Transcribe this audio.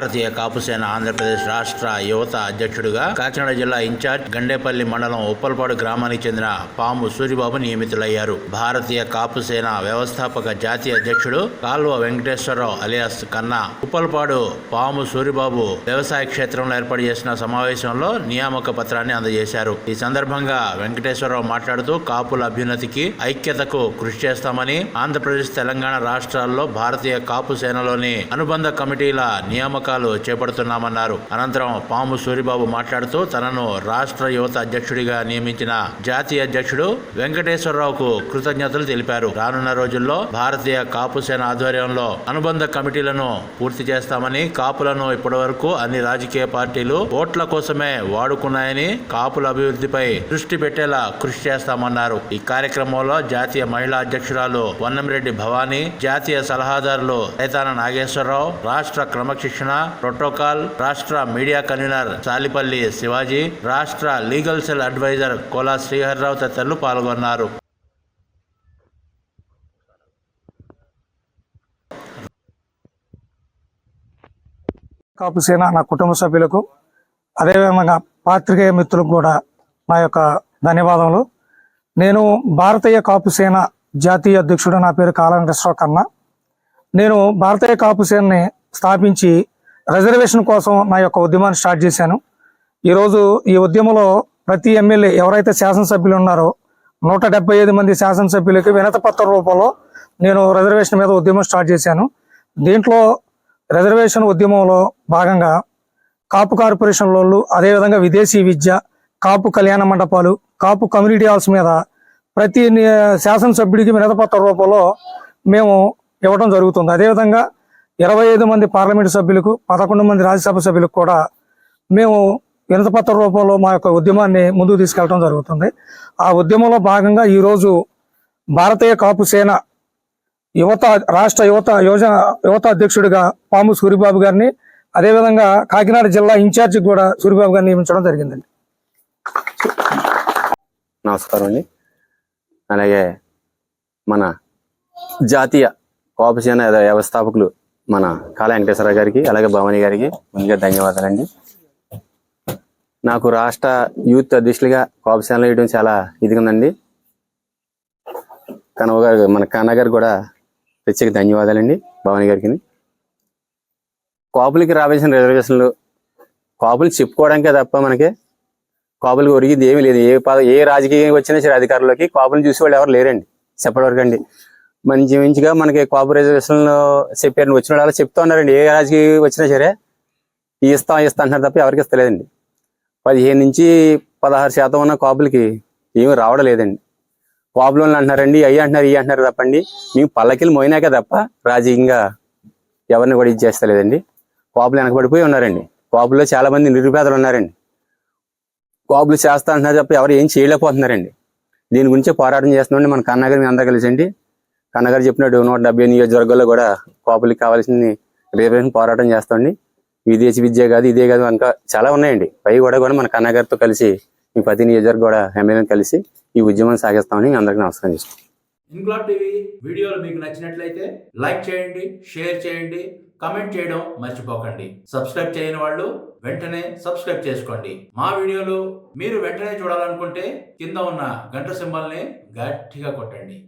భారతీయ కాపుసేన ఆంధ్రప్రదేశ్ రాష్ట్ర యువత అధ్యక్షుడిగా కాకినాడ జిల్లా ఇన్ఛార్జ్ గండేపల్లి మండలం ఉప్పలపాడు గ్రామానికి చెందిన పాము సూరిబాబు నియమితులయ్యారు. భారతీయ కాపుసేన వ్యవస్థాపక జాతీయ అధ్యక్షుడు కాల్వ వెంకటేశ్వరరావు అలియాస్ కన్నా ఉప్పలపాడు పాము సూరిబాబు వ్యవసాయ క్షేత్రంలో ఏర్పాటు చేసిన సమావేశంలో నియామక పత్రాన్ని అందజేశారు. ఈ సందర్భంగా వెంకటేశ్వరరావు మాట్లాడుతూ కాపుల అభ్యున్నతికి ఐక్యతకు కృషి చేస్తామని ఆంధ్రప్రదేశ్ తెలంగాణ రాష్ట్రాల్లో భారతీయ కాపు సేనలోని అనుబంధ కమిటీల నియామక నియామకాలు చేపడుతున్నామన్నారు. అనంతరం పాము సూరిబాబు మాట్లాడుతూ తనను రాష్ట్ర యువత అధ్యక్షుడిగా నియమించిన జాతీయ అధ్యక్షుడు వెంకటేశ్వరరావుకు కృతజ్ఞతలు తెలిపారు. రానున్న రోజుల్లో భారతీయ కాపు సేన ఆధ్వర్యంలో అనుబంధ కమిటీలను పూర్తి చేస్తామని కాపులను ఇప్పటివరకు అన్ని రాజకీయ పార్టీలు ఓట్ల కోసమే వాడుకున్నాయని కాపుల అభివృద్ధిపై దృష్టి పెట్టేలా కృషి చేస్తామన్నారు. ఈ కార్యక్రమంలో జాతీయ మహిళా అధ్యక్షురాలు వన్నంరెడ్డి భవానీ జాతీయ సలహాదారులు సైతాన నాగేశ్వరరావు రాష్ట్ర క్రమశిక్షణ ప్రోటోకాల్ రాష్ట్ర మీడియా కన్వీనర్ సాలిపల్లి శివాజీ రాష్ట్ర legal cell adviser Kola Sriharrao తదితరులు పాల్గొన్నారు. కాపు సేన నా కుటుంబ సభ్యులకు అదేవిధంగా పాత్రికేయ మిత్రులకు కూడా నా యొక్క ధన్యవాదములు. నేను భారతీయ కాపు సేన జాతీయ అధ్యక్షుడు నా పేరు కాళంకృష్ణ కన్నా నేను భారతీయ కాపు సేనని స్థాపించి రిజర్వేషన్ కోసం నా యొక్క ఉద్యమాన్ని స్టార్ట్ చేశాను. ఈరోజు ఈ ఉద్యమంలో ప్రతి ఎమ్మెల్యే ఎవరైతే శాసనసభ్యులు ఉన్నారో నూట డెబ్బై ఐదు మంది శాసనసభ్యులకి వినత పత్ర రూపంలో నేను రిజర్వేషన్ మీద ఉద్యమం స్టార్ట్ చేశాను. దీంట్లో రిజర్వేషన్ ఉద్యమంలో భాగంగా కాపు కార్పొరేషన్ లోళ్ళు అదేవిధంగా విదేశీ విద్య కాపు కళ్యాణ మండపాలు కాపు కమ్యూనిటీ హాల్స్ మీద ప్రతి ని- శాసనసభ్యుడికి వినతపత్ర రూపంలో మేము ఇవ్వడం జరుగుతుంది. అదేవిధంగా ఇరవై ఐదు మంది పార్లమెంటు సభ్యులకు పదకొండు మంది రాజ్యసభ సభ్యులకు కూడా మేము వినతపత్ర రూపంలో మా యొక్క ఉద్యమాన్ని ముందుకు తీసుకెళ్ళడం జరుగుతుంది. ఆ ఉద్యమంలో భాగంగా ఈరోజు భారతీయ కాపు సేన యువత రాష్ట్ర యువత యోజన యువత అధ్యక్షుడిగా పాము సూరిబాబు గారిని అదేవిధంగా కాకినాడ జిల్లా ఇన్ఛార్జి కూడా సూరిబాబు గారిని నియమించడం జరిగిందండి. నమస్కారం అండి. అలాగే మన జాతీయ కోపసేన వ్యవస్థాపకులు మన కాళ వెంకటేశ్వర గారికి అలాగే భవాని గారికి ముందుగా ధన్యవాదాలండి. నాకు రాష్ట్ర యూత్ అధ్యక్షులుగా కోపశాలలో వేయడం చాలా ఇదిగా ఉందండి. కనవ గారు మన కన్న గారు కూడా ప్రత్యేక ధన్యవాదాలండి భవాని గారికి కాపులకి రావాల్సిన రిజర్వేషన్లు కాపులు చెప్పుకోవడానికే తప్ప మనకి కాపులకు ఒరిగింది ఏమీ లేదు. ఏ పద ఏ రాజకీయం వచ్చినా సరే అధికారులకి కాపులు చూసి వాళ్ళు ఎవరు లేరండి. చెప్పడవరకండి వరకు అండి మంచి మంచిగా మనకి కాపు రిజర్వేషన్లో చెప్పారు వచ్చిన వాళ్ళు చెప్తా ఉన్నారండి. ఏ రాజకీయ వచ్చినా సరే ఇస్తాం ఇస్తా అంటున్నారు తప్ప ఎవరికి ఇస్తలేదండి. పదిహేను నుంచి పదహారు శాతం ఉన్న కాపులకి ఏమి రావడం లేదండి కాపులు అంటున్నారండి అయ్యి అంటున్నారు ఇవి అంటున్నారు తప్పండి. మేము పల్లకిలు మోయినాక తప్ప రాజకీయంగా ఎవరిని కూడా ఇది చేస్తలేదండి. కాపులు వెనకబడిపోయి ఉన్నారండి. కాపుల్లో చాలా మంది నిరుపేదలు ఉన్నారండి. కాపులు చేస్తా అంటున్నారు తప్ప ఎవరు ఏం చేయలేకపోతున్నారండి. దీని గురించి పోరాటం చేస్తున్నాండి మన కన్నగారి అందరూ కలిసండి కన్నగారు చెప్పినట్టు నూట డెబ్బై నియోజకవర్గాల్లో కూడా కాపులకి కావాల్సింది రిజర్వేషన్ పోరాటం చేస్తామండి. విదేశీ విద్య కాదు ఇదే కాదు ఇంకా చాలా ఉన్నాయండి. పై కూడా కూడా మన కన్నగారితో కలిసి మీ ప్రతి నియోజకవర్గం కూడా ఎమ్మెల్యేని కలిసి ఈ ఉద్యమం సాగిస్తామని అందరికీ నమస్కారం చేస్తాం ఇంక్లాబ్ టీవీ వీడియోలు మీకు నచ్చినట్లయితే లైక్ చేయండి షేర్ చేయండి కమెంట్ చేయడం మర్చిపోకండి. సబ్స్క్రైబ్ చేయని వాళ్ళు వెంటనే సబ్స్క్రైబ్ చేసుకోండి. మా వీడియోలు మీరు వెంటనే చూడాలనుకుంటే కింద ఉన్న గంట సింబల్ని గట్టిగా కొట్టండి.